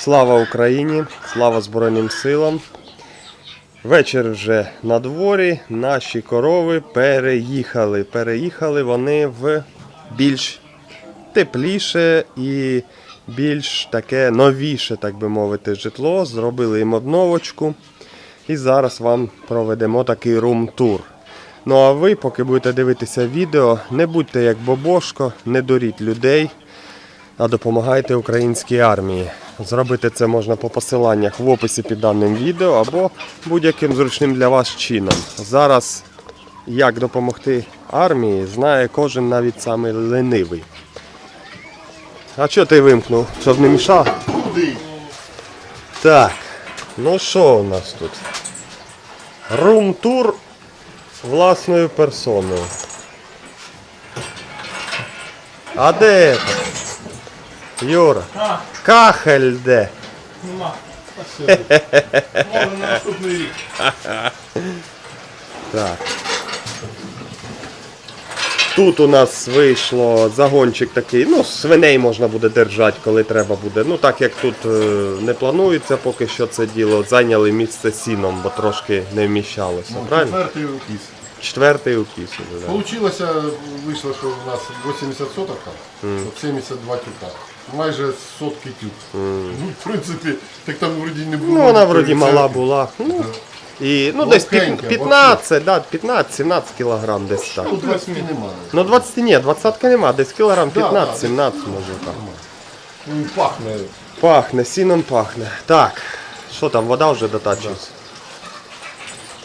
Слава Україні! Слава Збройним силам! Вечір вже на дворі. Наші корови переїхали. Переїхали вони в більш тепліше і більш таке новіше, так би мовити, житло. Зробили їм обновочку. І зараз вам проведемо такий рум-тур. Ну а ви, поки будете дивитися відео, не будьте як Бобошко, не дуріть людей, а допомагайте українській армії. Зробити це можна по посиланнях в описі під даним відео або будь-яким зручним для вас чином. Зараз як допомогти армії, знає кожен навіть самий ленивий. А що ти вимкнув? Щоб не мішав? Куди? Так, ну що у нас тут? Рум-тур власною персоною. А де? Юра. Кахель де? нема. Спасибо. Може на наступний рік. Так. Тут у нас вийшло загончик такий, ну, свиней можна буде держати, коли треба буде. Ну, так як тут е, не планується поки що це діло, зайняли місце сіном, бо трошки не вміщалося. Правильно? Четвертий укіс. Четвертий у кісі. Да. Получилося, вийшло, що у нас 80 соток, от 72 тюка. Майже сотки тюк. Ну, в принципі, так там вроді не було. Ну, вона вроді мала була. Ну, і, ну, десь Легенька, 15, да, 15-17 кілограм десь так. Ну, 20 немає. Ну 20 ні, 20 нема, десь кілограм Да, 15-17 може так. Ну, пахне. Пахне, сіном пахне. Так, що там, вода вже дотачується?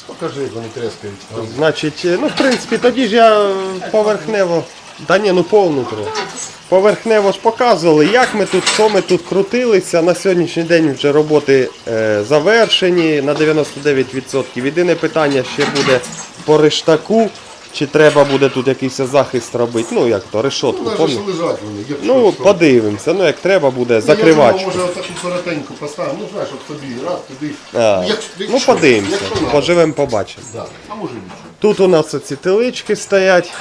Покажи, як вони трескають. Значить, е, ну в принципі, тоді ж я е, поверхнево. Та ні, ну повну трохи. Поверхнево ж показували, як ми тут, що ми тут крутилися. На сьогоднішній день вже роботи е, завершені на 99%. Єдине питання ще буде по рештаку, чи треба буде тут якийсь захист робити. Ну як то, решотку. Ну, лежать вони. Як Ну, що, подивимося. Ну як треба буде, Я закривачку. може отаку коротеньку поставимо, ну знаєш, от собі, раз, туди. А, Як- ну якщо- подивимося, якщо надо. поживемо, побачимо. Да. А може нічого. Тут у нас оці телички стоять.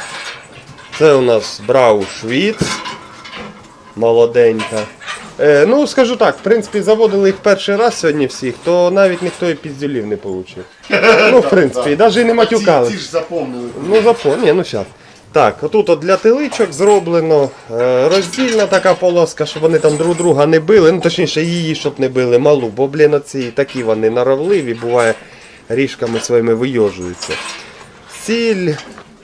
Це у нас Брау Швіц. Молоденька. Е, ну, скажу так, в принципі, заводили їх перший раз сьогодні всіх, то навіть ніхто і піздюлів не отримав. Ну, в принципі, і навіть і не матюкали. Ці, ж запомнили. Ну, запомні, ну зараз. Так, отут от для теличок зроблено е, роздільна така полоска, щоб вони там друг друга не били. Ну, точніше, її, щоб не били малу, бо, блін, оці такі вони норовливі, буває, ріжками своїми вийожуються. Сіль,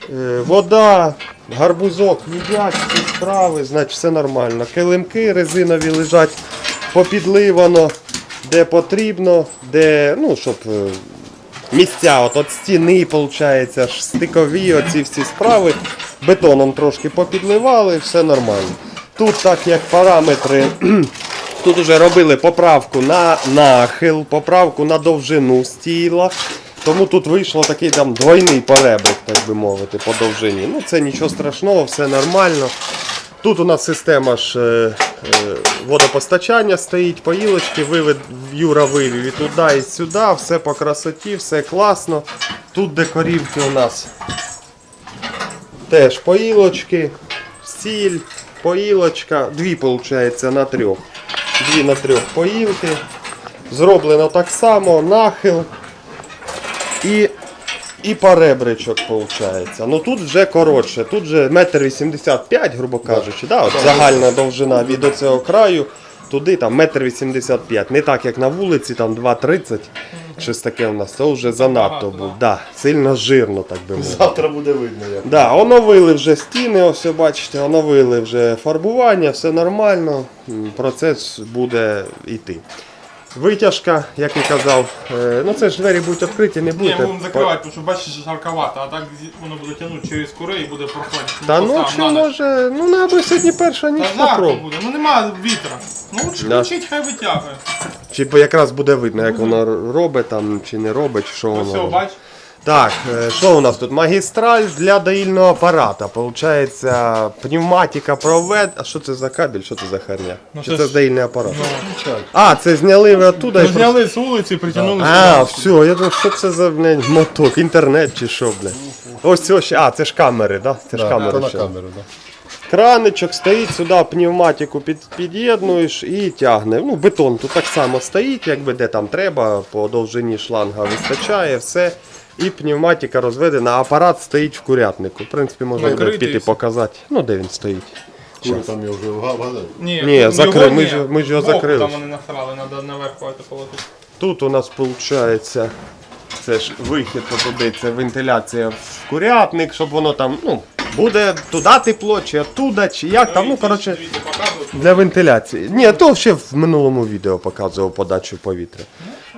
е, вода, гарбузок їдять, всі справи, значить все нормально. Килимки резинові лежать попідливано, де потрібно, де, ну, щоб. е, місця от, от стіни, виходить, стикові оці всі справи. Бетоном трошки попідливали, все нормально. Тут, так як параметри, тут вже робили поправку на нахил, поправку на довжину стіла. Тому тут вийшло такий там двойний поребрик, так би мовити, по довжині. Ну це нічого страшного, все нормально. Тут у нас система ж е, е, водопостачання стоїть, поїлочки, вивед, Юра вивів і туди, і сюди, все по красоті, все класно. Тут де корівки у нас теж поїлочки, сіль, поїлочка, дві виходить на трьох. Дві на трьох поїлки. Зроблено так само, нахил і, і поребричок виходить. Ну тут вже коротше, тут вже метр вісімдесят п'ять, грубо кажучи, да, от загальна довжина від оцього краю. Туди там метр вісімдесят п'ять. Не так як на вулиці, там 2,30. Щось таке у нас. Це вже занадто був. Да, сильно жирно, так би мовити. Завтра буде видно як. Да, оновили вже стіни, ось бачите, оновили вже фарбування, все нормально, процес буде йти. Витяжка, як і казав, е, ну це ж двері будуть відкриті, не будете. Ні, будемо закривати, тому що бачиш, що жарковато, а так воно буде тягнути через кури і буде прохладно. Та ну ніч. може, ну треба сьогодні перша ніч попробуй. буде, ну нема вітра. Ну лучше Да. включить, хай витягує. Чи якраз буде видно, як воно робить там, чи не робить, чи що Ну воно. все, бач. Так, е, що у нас тут? Магістраль для доїльного апарата. Получається, пневматика провед. А що це за кабель? Що це за херня? Ну, Чи це ж- доїльний апарат? Ну, А, це зняли ви оттуда і Ми зняли з вулиці, притягнули А, сюди. все, я думав, що це за блядь, моток, інтернет чи що, блядь. Ось ось. А, це ж камери, да? Це ж Да, камери. ще. камеру, да. Краничок стоїть сюди, пневматику під, під'єднуєш і тягне. Ну, бетон тут так само стоїть, якби де там треба, по довжині шланга вистачає, все. І пневматика розведена, апарат стоїть в курятнику. В принципі, можна піти показати. Ну, де він стоїть. Кури там я вже вгадав. Ні, Ні, закри- його ми ні. ж- ми ж його Збоку закрили. Там вони насрали, треба наверх хватить положити. Тут у нас виходить, це ж вихід туди, це вентиляція в курятник, щоб воно там, ну, буде туди тепло, чи оттуда, чи як там, ну, коротше. Для вентиляції. Ні, то ще в минулому відео показував подачу повітря.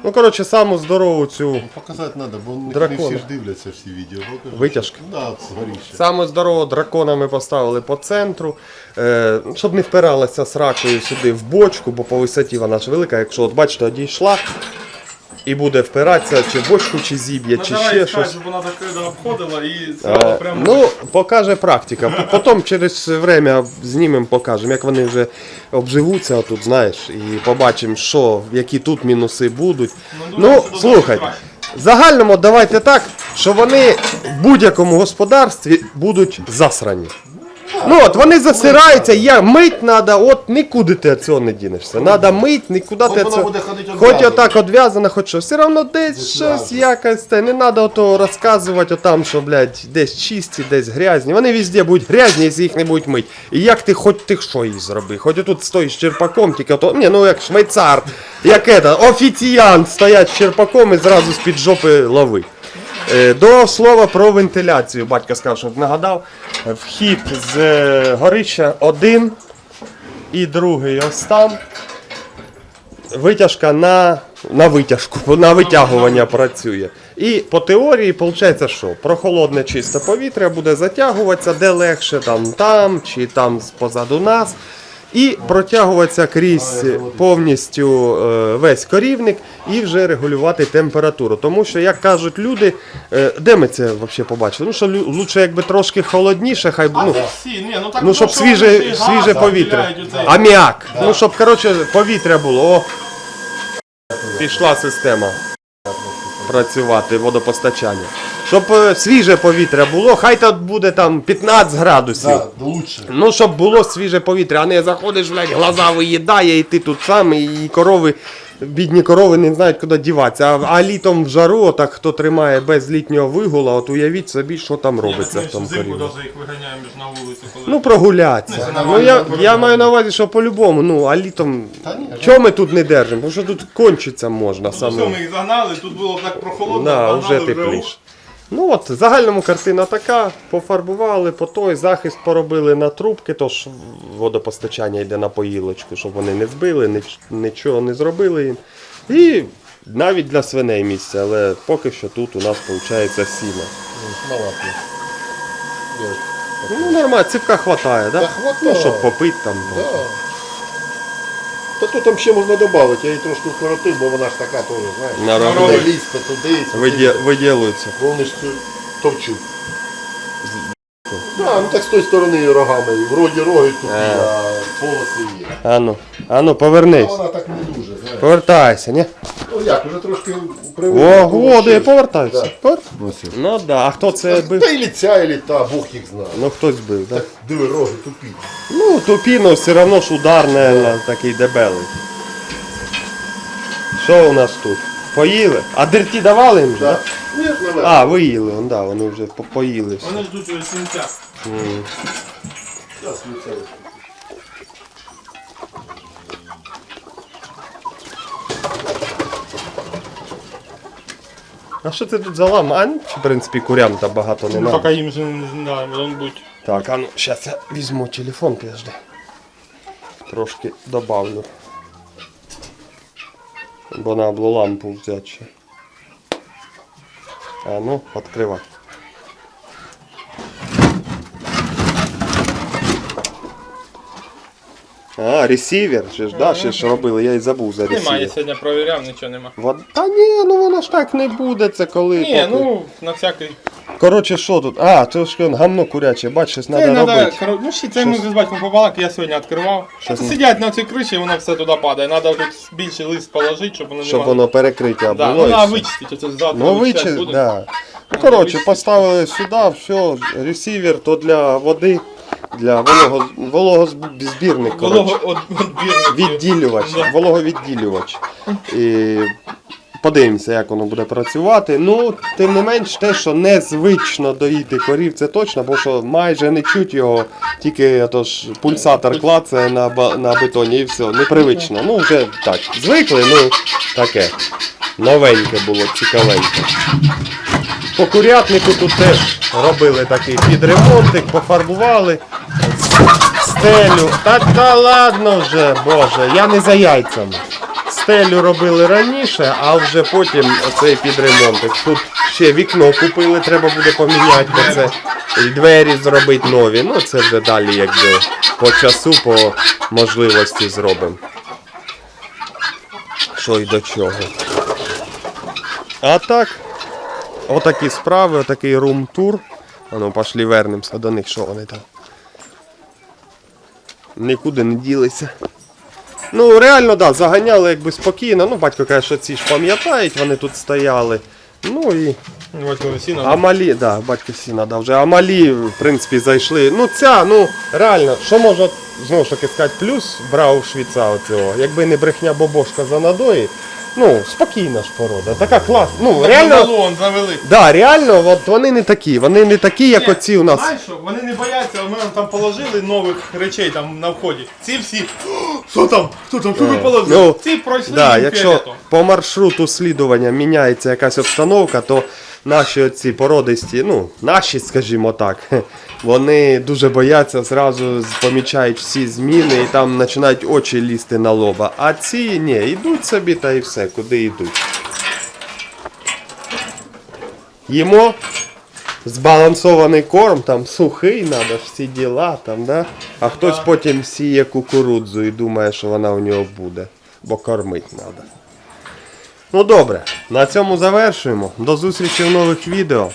Ну, коротше, саму здорову цю, Показати треба, бо не, Дракона. всі ж дивляться всі відео. Покажи. Витяжка? Да, згоріще. саму здорову дракона ми поставили по центру, е, щоб не впиралася сракою сюди в бочку, бо по висоті вона ж велика. Якщо от бачите, одійшла і буде впиратися, чи бочку, чи зіб'є, чи Надавай ще щось. щоб вона закрита обходила і Е, зразу прямо. Ну, покаже практика. П- Потім через время знімемо, покажемо, як вони вже обживуться тут, знаєш, і побачимо, що, які тут мінуси будуть. Ну, думаю, Ну, що слухай, в загальному давайте так, що вони в будь-якому господарстві будуть засрані. Ну от вони засираються, я мить треба, от нікуди ти від цього не дінешся. Треба мить, нікуди От ти від вона цього. буде ходити Хоч одв'язана. отак одв'язано, хоч що. Все одно десь щось якось. Те. Не треба ото розказувати отам, що, блядь, десь чисті, десь грязні. Вони везде будуть грязні, якщо їх не будуть мить. І як ти хоч ти що їй зроби? Хоч отут стоїш з черпаком, тільки ото, ні, ну як швейцар, як это, офіціант стоять з черпаком і зразу з-під жопи лови. Е, До слова про вентиляцію. Батько сказав, щоб нагадав. Вхід з е, горища один і другий ось там. Витяжка на, на витяжку, на витягування працює. І по теорії виходить, що прохолодне чисте повітря буде затягуватися де легше, там, там чи там позаду нас. І протягуватися крізь повністю е, весь корівник і вже регулювати температуру. Тому що, як кажуть люди, е, де ми це взагалі побачили? Ну що лучше якби трошки холодніше, хай б, ну, ну, Ну, щоб свіже, свіже повітря. Аміак. Ну, щоб, коротше, повітря було. О, пішла система працювати, водопостачання. Щоб е, свіже повітря було, хай тут буде там 15 градусів. Да, лучше. Ну, щоб було свіже повітря, а не заходиш, блядь, глаза виїдає, і ти тут сам, і корови, бідні корови не знають, куди діватися. А, а літом в жару, так хто тримає без літнього вигула, от уявіть собі, що там робиться в тому взимку їх виганяємо на вулицю, коли... Ну, прогулятися. Це Ну, я, я маю на увазі, що по-любому, ну, а літом. Чого ми тут не держимо? Тому що тут кончиться можна Ну, все, ми їх загнали, тут було так прохолодно, Да, загнали, вже тепліше. Ну от, в загальному картина така, пофарбували, по той захист поробили на трубки, тож водопостачання йде на поїлочку, щоб вони не збили, ніч- нічого не зробили їм. І навіть для свиней місце, але поки що тут у нас виходить сіно. Ну нормально, ціпка хватає, да? Хватає. Ну, щоб попити там. Да. Та то там ще можна додати, я її трошки вкоротив, бо вона ж така теж, знаєш. Туди лізти, туди, сюди. Виділується. Бо Вони ж цю товчуть. Да, ну так з тої сторони рогами. Вроді роги тут, є, а полоси є. Ану, ану, повернись. Вона так не дуже. Повертайся, ні? Ну як, вже трошки О, привикли. годи, повертайся. Да. Повер- Ну да, а хто це бив? Та і ліця, і літа, Бог їх знає. Ну хтось бив, так? Так, диви, роги тупі. Ну, тупіно все одно ж удар, наверное, такий дебелий. Що у нас тут? Поїли? А дерті давали їм? же, Да. да? Ні, ж. А, виїли, он, да, вони вже по- поїли. все. Вони ждуть ось сінця. Щас ліця. А що ти тут за лама? А, ну, в принципі, курям там багато не Ну, надо. поки їм же не вони будуть. Так, а ну, зараз я візьму телефон, підожди. Трошки добавлю. Бо треба було лампу взяти ще. А ну, відкривай. А, ресівер, ще ж, да, ще ж робили, я й забув за Немає, ресівер. сьогодні провіряв, нічого нема. Вод... Та ні, ну воно ж так не буде, це коли. Ні, поки- ну, на всякий. Коротше, що тут? А, це ж он, гамно куряче, бачиш, щось Це треба надо, робити. коро- ну, ще це ми з батьком побалак, я сьогодні відкривав. Це Сидять на цій криші, воно все туди падає. Треба тут більший лист положити, щоб воно не Щоб могло- воно перекриття Да, було. ну, і а все. вичистити, оце завтра Ну вичищати вичи, будемо. да. Ну коротше, поставили сюди, все, ресівер то для води для волого, вологозбірник, коротше. Відділювач, вологовідділювач. І подивимося, як воно буде працювати. Ну, тим не менш, те, що незвично доїти корів, це точно, бо що майже не чуть його, тільки то ж, пульсатор клацає на, на бетоні і все. Непривично. Ну, вже так, звикли, ну таке. Новеньке було, цікавеньке. По курятнику тут теж робили такий підремонтик, пофарбували стелю. Та та ладно вже, боже, я не за яйцями. Стелю робили раніше, а вже потім оцей підремонтик. Тут ще вікно купили, треба буде поміняти це. І двері зробити нові. Ну це вже далі якби по часу, по можливості зробимо. Що й до чого. А так, отакі справи, отакий рум-тур. А ну, пошли вернемося до них, що вони там. Нікуди не ділися. Ну, реально, да, заганяли якби спокійно. Ну, батько каже, що ці ж пам'ятають, вони тут стояли. Ну і Батько сіна. Амалі, да, батько сіна да, вже. Амалі, в принципі, зайшли. Ну ця, ну реально, що можна знову ж таки сказати, плюс брав швіца оцього. Якби не брехня бобошка за надої, ну, спокійна ж порода. Така класна. Ну, реально. Балон завели. Да, реально, от вони не такі. Вони не такі, як оці у нас. Знаєш що, вони не бояться, ми там положили нових речей там на вході. Ці всі. «О, Що там? Хто там? Хто ви положили? Ну, Ці пройшли Да, їм якщо фіолетом. по маршруту слідування міняється якась обстановка, то наші ці породисті, ну, наші, скажімо так, вони дуже бояться, зразу помічають всі зміни і там починають очі лізти на лоба. А ці ні, йдуть собі та і все, куди йдуть. Їмо збалансований корм, там сухий, треба ж всі діла, там, да? а хтось потім сіє кукурудзу і думає, що вона у нього буде, бо кормить треба. Ну добре, на цьому завершуємо. До зустрічі в нових відео.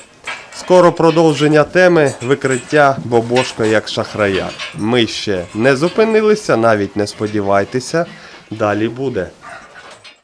Скоро продовження теми викриття Бобошка як шахрая. Ми ще не зупинилися, навіть не сподівайтеся, далі буде.